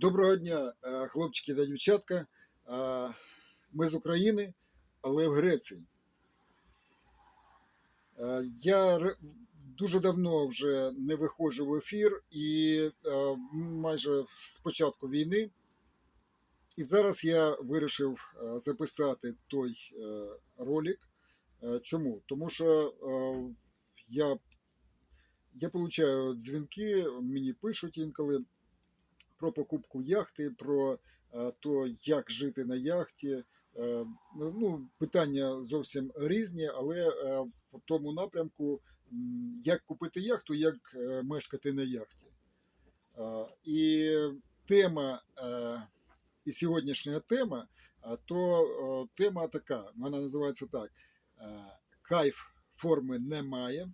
Доброго дня, е, хлопчики та дівчатка. Е, Ми з України, але в Греції. Е, Я дуже давно вже не виходжу в ефір і майже з початку війни. І зараз я вирішив записати той ролик. Чому? Тому що я, я получаю дзвінки, мені пишуть інколи про покупку яхти, про е, то, як жити на яхті. Е, Ну, питання зовсім різні, але е, в тому напрямку, як купити яхту, як мешкати на яхті. І тема, і сьогоднішня тема, то тема така, вона називається так: кайф форми немає.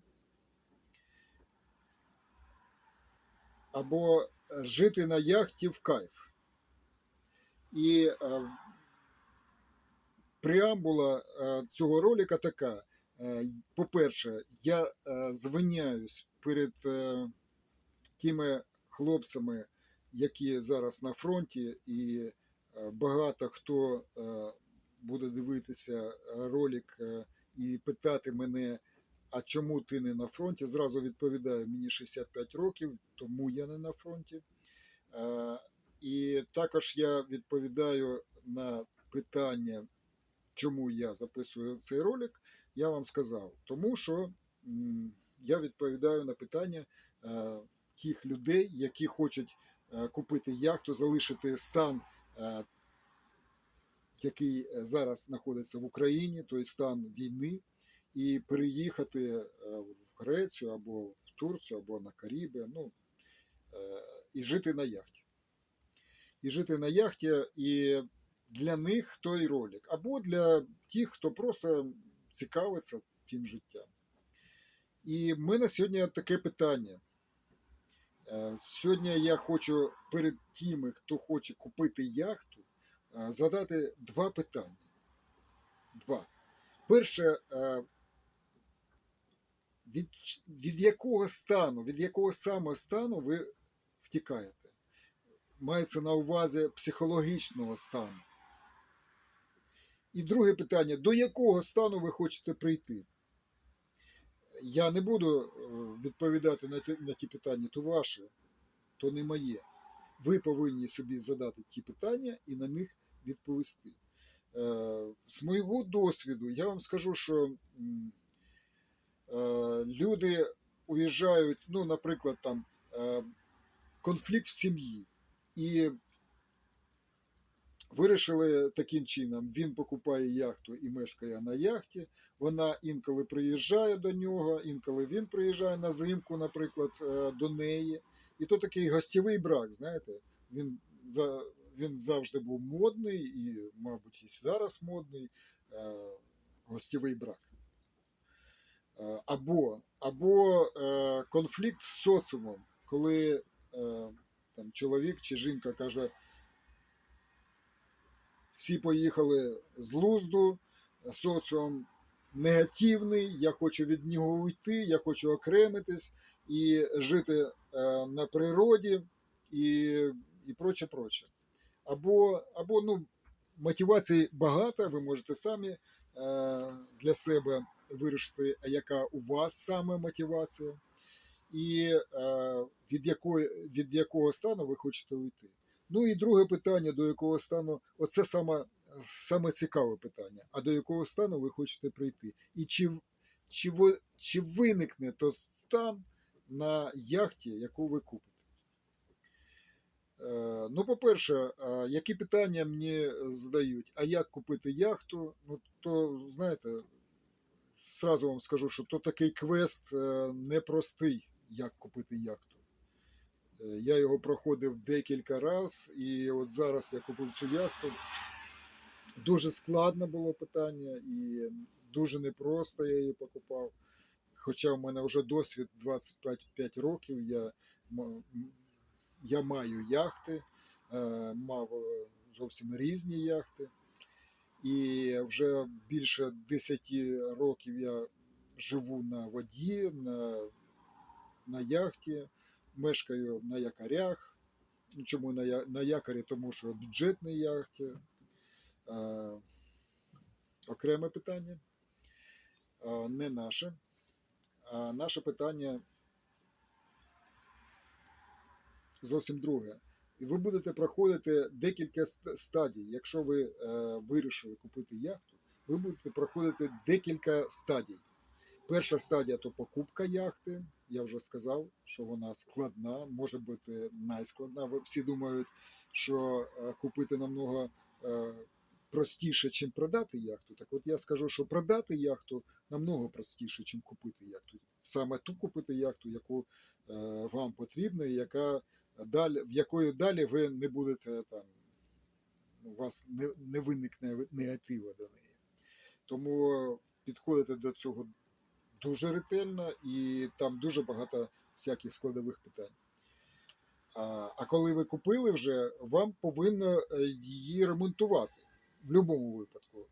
Або жити на яхті в кайф. І е, преамбула е, цього ролика така. Е, По-перше, я звиняюсь перед тими хлопцями, які зараз на фронті, і багато хто буде дивитися ролик і питати мене, а чому ти не на фронті? Зразу відповідаю, мені 65 років, тому я не на фронті. Е, І також я відповідаю на питання, чому я записую цей ролик. Я вам сказав, тому що я відповідаю на питання е, тих людей, які хочуть е, купити яхту, залишити стан, який зараз знаходиться в Україні, той стан війни, і переїхати е, в Грецію або в Турцію, або на Каріби, ну, е, і жити на яхті. І жити на яхті, і для них той ролик, або для тих, хто просто цікавиться тим життям. І в мене сьогодні таке питання. Е, Сьогодні я хочу перед тими, хто хоче купити яхту, задати два питання. Два. Перше, від, від якого стану, від якого саме стану ви втікаєте? Мається на увазі психологічного стану. І друге питання: до якого стану ви хочете прийти? Я не буду е, відповідати на ті, на ті питання, то ваше, то не моє. Ви повинні собі задати ті питання і на них відповісти. Е, З моєго досвіду я вам скажу, що люди уїжджають, ну, наприклад, там е, конфлікт в сім'ї. І вирішили таким чином: він покупає яхту і мешкає на яхті. Вона інколи приїжджає до нього, інколи він приїжджає на зимку, наприклад, е, до неї. І то такий гостєвий брак, знаєте, він за. Він завжди був модний і, мабуть, і зараз модний е, гостєвий брак. Е, або або е, конфлікт з соціумом, коли е, там, чоловік чи жінка каже, всі поїхали з лузду, соціум негативний, я хочу від нього уйти, я хочу окремитись і жити на природі і, і проче, проче. Або, або ну, мотивацій багато, ви можете самі для себе вирішити, яка у вас саме мотивація, і е, від, якої, від якого стану ви хочете уйти. Ну і друге питання, до якого стану, оце саме, саме цікаве питання, а до якого стану ви хочете прийти? І чи, чи, чи виникне той стан на яхті, яку ви купите? Е, Ну, по-перше, е, які питання мені задають, а як купити яхту? Ну, то, знаєте, сразу вам скажу, що то такий квест е, непростий, як купити яхту. Е, Я його проходив декілька разів, і от зараз я купив цю яхту. Дуже складне було питання, і дуже непросто я її покупав. Хоча в мене вже досвід 25 років, я, я маю яхти, е, мав зовсім різні яхти. І вже більше 10 років я живу на воді, на, на яхті, мешкаю на якорях. Чому на, на якорі? Тому що бюджетний яхті. Е, окреме питання. Е, не наше. А наше питання зовсім друге. І ви будете проходити декілька стадій. Якщо ви е, вирішили купити яхту, ви будете проходити декілька стадій. Перша стадія то покупка яхти. Я вже сказав, що вона складна, може бути найскладна. Всі думають, що е, купити намного е, простіше, ніж продати яхту. Так от я скажу, що продати яхту намного простіше, ніж купити яхту. Саме ту купити яхту, яку е, вам потрібна, і яка далі, в якої далі ви не будете там, у вас не, не виникне негатива до неї. Тому підходите до цього дуже ретельно і там дуже багато всяких складових питань. А, а коли ви купили вже, вам повинно е, її ремонтувати в будь-якому випадку.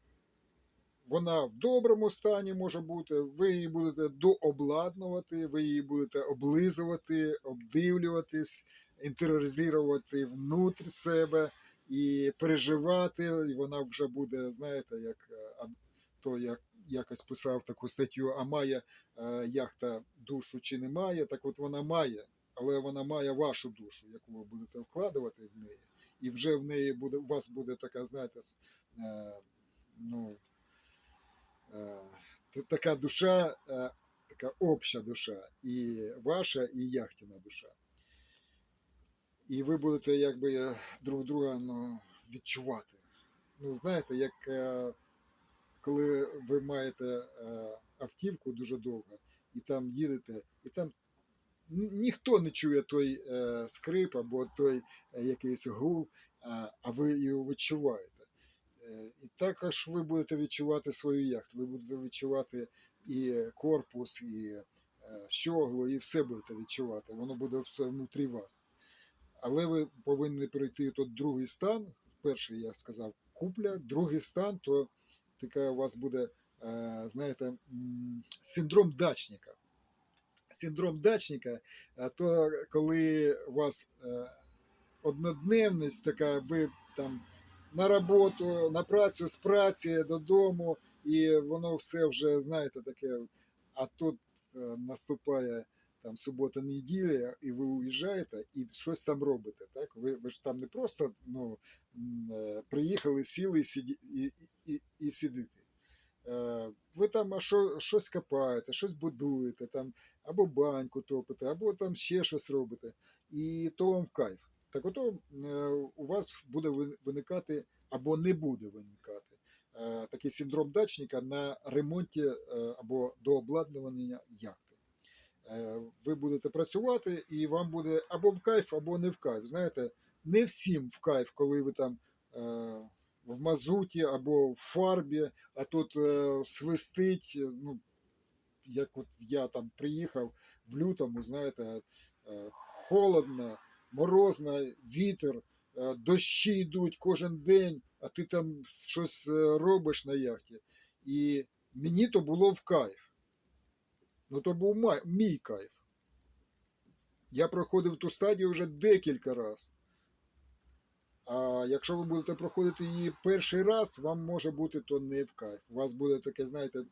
Вона в доброму стані може бути, ви її будете дообладнувати, ви її будете облизувати, обдивлюватись, інтериоризувати внутрі себе і переживати, і вона вже буде, знаєте, як е, то як якось писав таку статтю, а має е, яхта душу чи не має, так от вона має, але вона має вашу душу, яку ви будете вкладувати в неї. І вже в неї буде, у вас буде така, знаєте, е, ну, така душа, така обща душа, і ваша, і яхтіна душа. І ви будете якби е, друг друга ну, відчувати. Ну, знаєте, як е, коли ви маєте е, автівку дуже довго, і там їдете, і там ніхто не чує той скрип або той якийсь гул, а, ви його відчуваєте. І також ви будете відчувати свою яхту, ви будете відчувати і корпус, і щоглу, і все будете відчувати. Воно буде все внутрі вас. Але ви повинні перейти тут другий стан. Перший, я сказав, купля, другий стан, то така у вас буде, е, знаєте, синдром дачника. Синдром дачника, е, то коли у вас е, однодневність, така, ви там на роботу, на працю з праці додому, і воно все вже, знаєте, таке. А тут наступає там субота, неділя, і ви уїжджаєте і щось там робите. Так? Ви, ви ж там не просто ну, е, приїхали, сіли і, сиді, і, і, і сидите. Е, Ви там що, щось копаєте, щось будуєте, там, або баньку топите, або там ще щось робите. І то вам в кайф. Так ото е, у вас буде виникати або не буде виникати е, такий синдром дачника на ремонті е, або дообладнання яхти. Е, Ви будете працювати, і вам буде або в кайф, або не в кайф. Знаєте, не всім в кайф, коли ви там е, в мазуті або в фарбі, а тут е, свистить. Ну, як от я там приїхав в лютому, знаєте, холодно, морозно, вітер, дощі йдуть кожен день, а ти там щось робиш на яхті. І мені то було в кайф. Ну, то був май- мій кайф. Я проходив ту стадію вже декілька разів. А якщо ви будете проходити її перший раз, вам може бути то не в кайф. У вас буде таке, знаєте,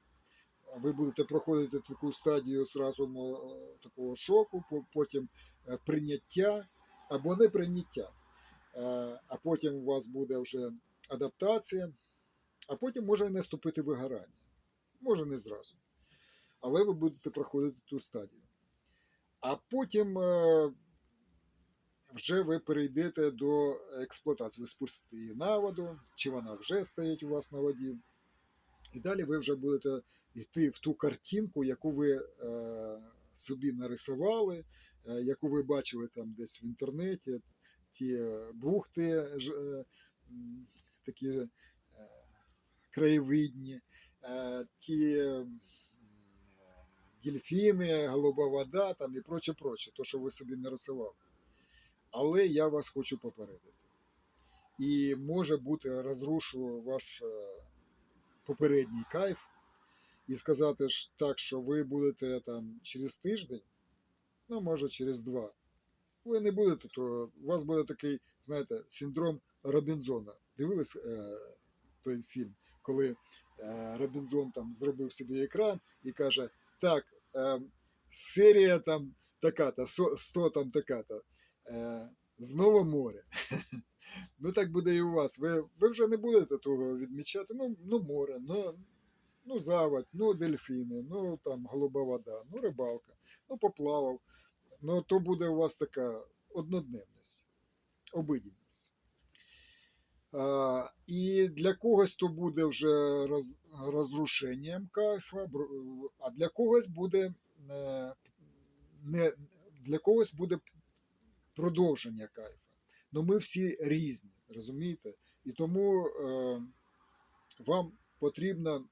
ви будете проходити таку стадію зразу такого шоку, потім е, прийняття або не прийняття. Е, А потім у вас буде вже адаптація, а потім може наступити вигорання. Може не зразу. Але ви будете проходити ту стадію. А потім е, вже ви перейдете до експлуатації. Ви спустите її на воду, чи вона вже стоїть у вас на воді. І далі ви вже будете йти в ту картинку, яку ви е, собі нарисували, е, яку ви бачили там десь в інтернеті, ті бухти такі краєвидні, ті дельфіни, голуба вода там і проче, проче, то, що ви собі нарисували. Але я вас хочу попередити. І може бути розрушу ваш е, попередній кайф і сказати ж так, що ви будете там через тиждень, ну може через два, ви не будете, то у вас буде такий, знаєте, синдром Робінзона. Дивились е, той фільм, коли е, Робінзон там зробив собі екран і каже: так, е, серія там така-то, 100 там така-то. Е, знову море. Ну так буде і у вас. Ви, ви вже не будете того відмічати. Ну, ну море, ну, ну заводь, ну дельфіни, ну там голуба вода, ну рибалка, ну поплавав. Ну то буде у вас така однодневність, обидінність. І для когось то буде вже роз, розрушенням кайфа, а для когось буде е, не, для когось буде продовження кайфа. Ну ми всі різні, розумієте? І тому е, вам потрібно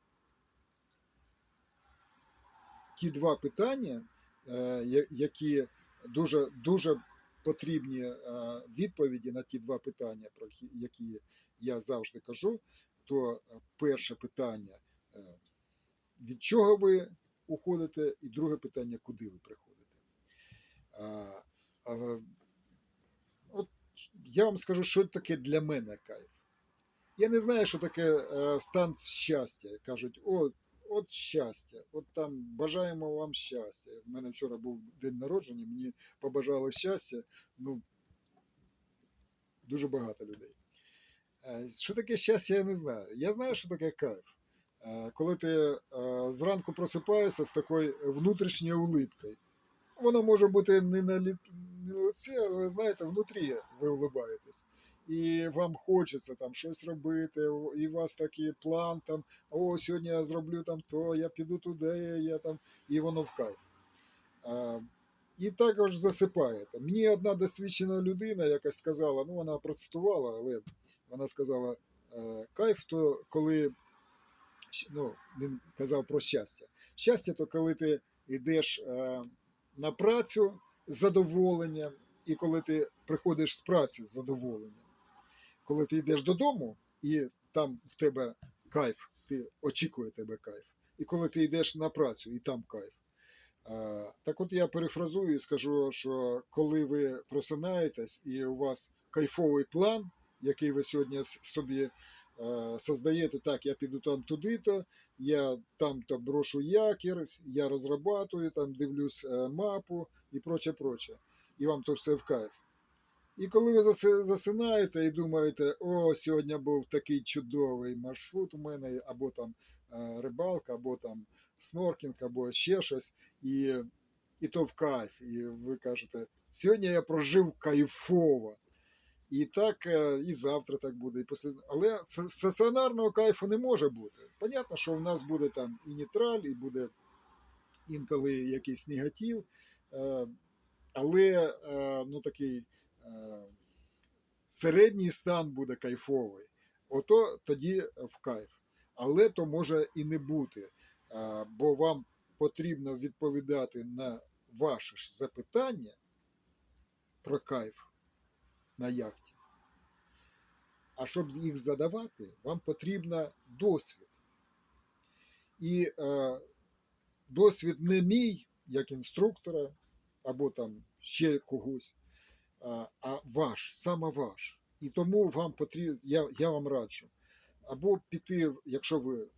ті два питання, е, які дуже, дуже потрібні е, відповіді на ті два питання, про які- я завжди кажу. То е, перше питання, е, від чого ви уходите, і друге питання, куди ви приходите. От я вам скажу, що таке для мене кайф. Я не знаю, що таке стан щастя. Кажуть, о, от щастя, от там бажаємо вам щастя. У мене вчора був день народження, мені побажали щастя. Ну, дуже багато людей. Е, Що таке щастя, я не знаю. Я знаю, що таке кайф. Е, Коли ти е, зранку просипаєшся з такою внутрішньою улипкою. Воно може бути не на, лі... не лиці, але знаєте, внутрі ви улибаєтесь. І вам хочеться там щось робити, і у вас такий план там, о, сьогодні я зроблю там то, я піду туди, я там, і воно в кайф. І також засипаєте. Мені одна досвідчена людина якась сказала, ну вона процитувала, але вона сказала, е, кайф то коли ну, він казав про щастя. Щастя то коли ти йдеш е, на працю з задоволенням, і коли ти приходиш з праці з задоволенням. Коли ти йдеш додому, і там в тебе кайф, ти очікує тебе кайф. І коли ти йдеш на працю, і там кайф. Так от я перефразую і скажу, що коли ви просинаєтесь і у вас кайфовий план, який ви сьогодні собі создаєте, так, я піду там туди-то, я там-то брошу якір, я розрабатую, там дивлюсь е, мапу і проче, проче. І вам то все в кайф. І коли ви засинаєте і думаєте, о, сьогодні був такий чудовий маршрут у мене, або там е, рибалка, або там сноркінг, або ще щось, і, і то в кайф. І ви кажете, сьогодні я прожив кайфово. І так е, і завтра так буде. І після... Але стаціонарного кайфу не може бути. Понятно, що в нас буде там і нейтраль, і буде інколи якийсь негатив. е, Але ну, такий середній стан буде кайфовий. Ото тоді в кайф. Але то може і не бути, е, бо вам потрібно відповідати на ваші ж запитання про кайф на яхті. А щоб їх задавати, вам потрібно досвід. І е, досвід не мій, як інструктора, або там ще когось, а, ваш, саме ваш. І тому вам потрібно, я, я вам раджу, або піти, якщо ви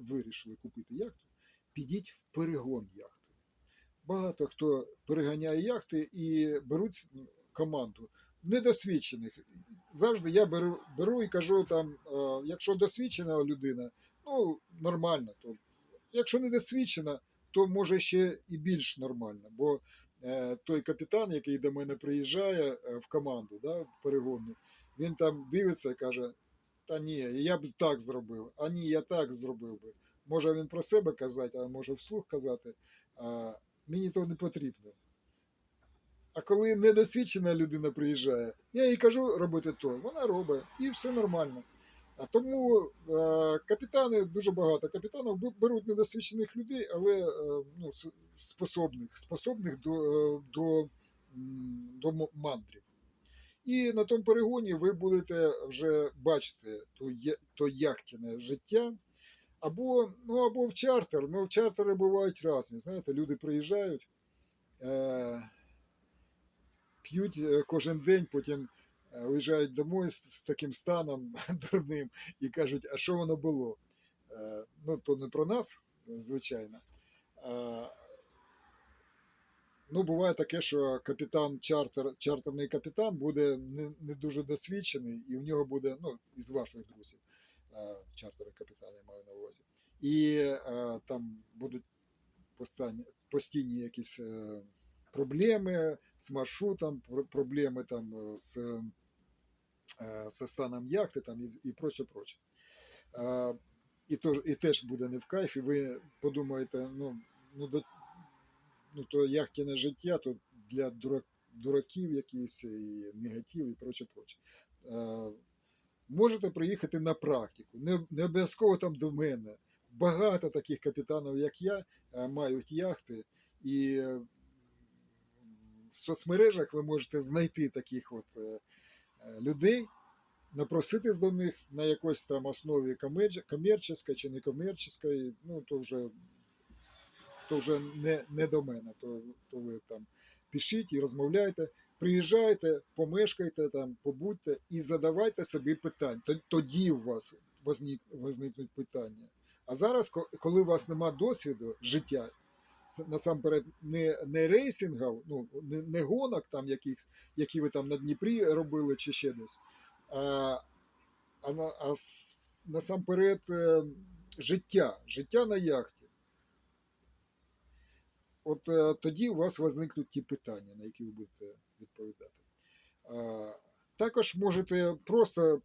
вирішили купити яхту, підіть в перегон яхти. Багато хто переганяє яхти і беруть команду недосвідчених. Завжди я беру, беру і кажу там, якщо досвідчена людина, ну нормально, то якщо не досвідчена, то може ще і більш нормально. Бо той капітан, який до мене приїжджає е, в команду, да, перегонну, він там дивиться і каже: Та ні, я б так зробив, а ні, я так зробив би. Може він про себе казати, а може вслух казати. А, мені то не потрібно. А коли недосвідчена людина приїжджає, я їй кажу робити то, вона робить, і все нормально. А тому е, капітани дуже багато капітанів беруть недосвідчених людей, але е, ну, способних, способних до, е, до, до мандрів. І на тому перегоні ви будете вже бачити то, я- то яхтяне життя. Або, ну, або в чартер. Ну, в чартери бувають різні. Знаєте, люди приїжджають. Е, п'ють е, кожен день, потім е, уїжджають домой з, з таким станом дурним і кажуть, а що воно було? Е, Ну, то не про нас, е, звичайно. А, Ну, буває таке, що капітан чартер, чартерний капітан буде не, не дуже досвідчений, і в нього буде, ну, із ваших друзів, е, чартери капітани я маю на увазі. І е, там будуть постійні, постійні якісь е, проблеми з маршрутом, про- проблеми там з, зі станом яхти там, і, і проче, проче. Е, і, то, і теж буде не в кайф, і ви подумаєте, ну, ну, до, ну то яхтяне життя, то для дурак, дураків якісь, і негатив, і проче, проче. Е, можете приїхати на практику, не, не обов'язково там до мене. Багато таких капітанів, як я, е, мають яхти, і е, в соцмережах ви можете знайти таких от людей, напроситись до них на якоїсь там основі комер- комерческой чи некомерческой, ну то вже, то вже не, не до мене, то, то ви там пишіть і розмовляйте. Приїжджайте, помешкайте там, побудьте і задавайте собі питання. Тоді у вас возник, возникнуть питання. А зараз, коли у вас нема досвіду життя, насамперед не, не рейсингів, ну, не, не гонок, там, яких, які ви там на Дніпрі робили чи ще десь, а, а, а насамперед е, життя, життя на яхті. От е, тоді у вас возникнуть ті питання, на які ви будете відповідати. Також можете просто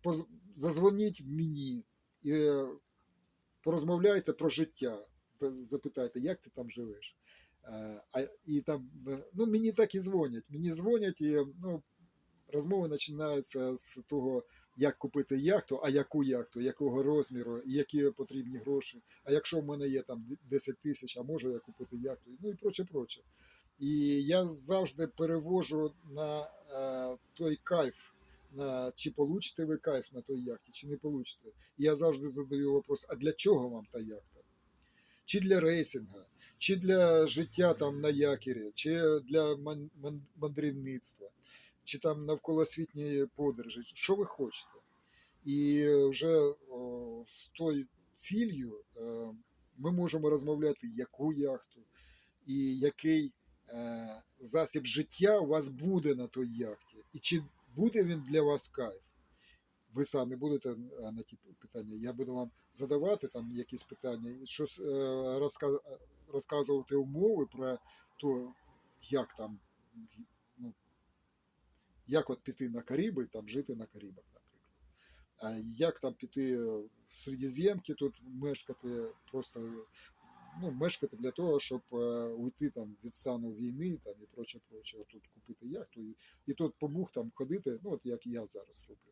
зазвоніть мені і е, порозмовляйте про життя, запитайте, як ти там живеш. Е, А, і там, ну, мені так і дзвонять. Мені дзвонять, і ну, розмови починаються з того, як купити яхту, а яку яхту, якого розміру, які потрібні гроші. А якщо в мене є там 10 тисяч, а можу я купити яхту, ну і проче, проче. І я завжди перевожу на е, той кайф, на чи получите ви кайф на той яхті, чи не получите. І я завжди задаю вопрос: а для чого вам та яхта? Чи для рейсинга, чи для життя там на якорі, чи для ман- ман- мандрівництва, чи там навколосвітньої подорожі, що ви хочете. І вже о, з тою ціллю е, ми можемо розмовляти, яку яхту і який е, засіб життя у вас буде на той яхті, і чи буде він для вас кайф. Ви самі будете е, на ті питання. Я буду вам задавати там якісь питання, щось е, розка- розказувати умови про то, як там, як от піти на Каріби, там жити на Карібах, наприклад. А як там піти в Середземки тут мешкати, просто ну, мешкати для того, щоб е, уйти там від стану війни там, і проче, проче. Тут купити яхту і, і тут по бухтам ходити, ну от як я зараз роблю.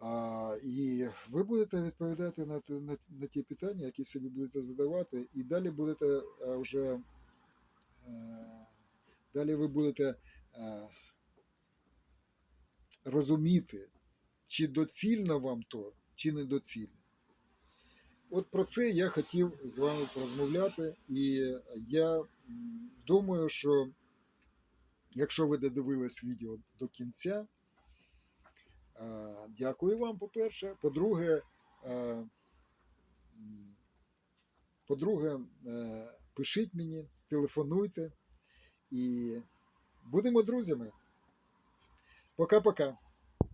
А, і ви будете відповідати на, на, на ті питання, які собі будете задавати, і далі будете е, вже е, далі ви будете е, розуміти, чи доцільно вам то, чи не доцільно. От про це я хотів з вами порозмовляти, і я думаю, що якщо ви додивились відео до кінця, е, дякую вам, по-перше. По-друге, е, по-друге, е, пишіть мені, телефонуйте і будемо друзями. Пока-пока.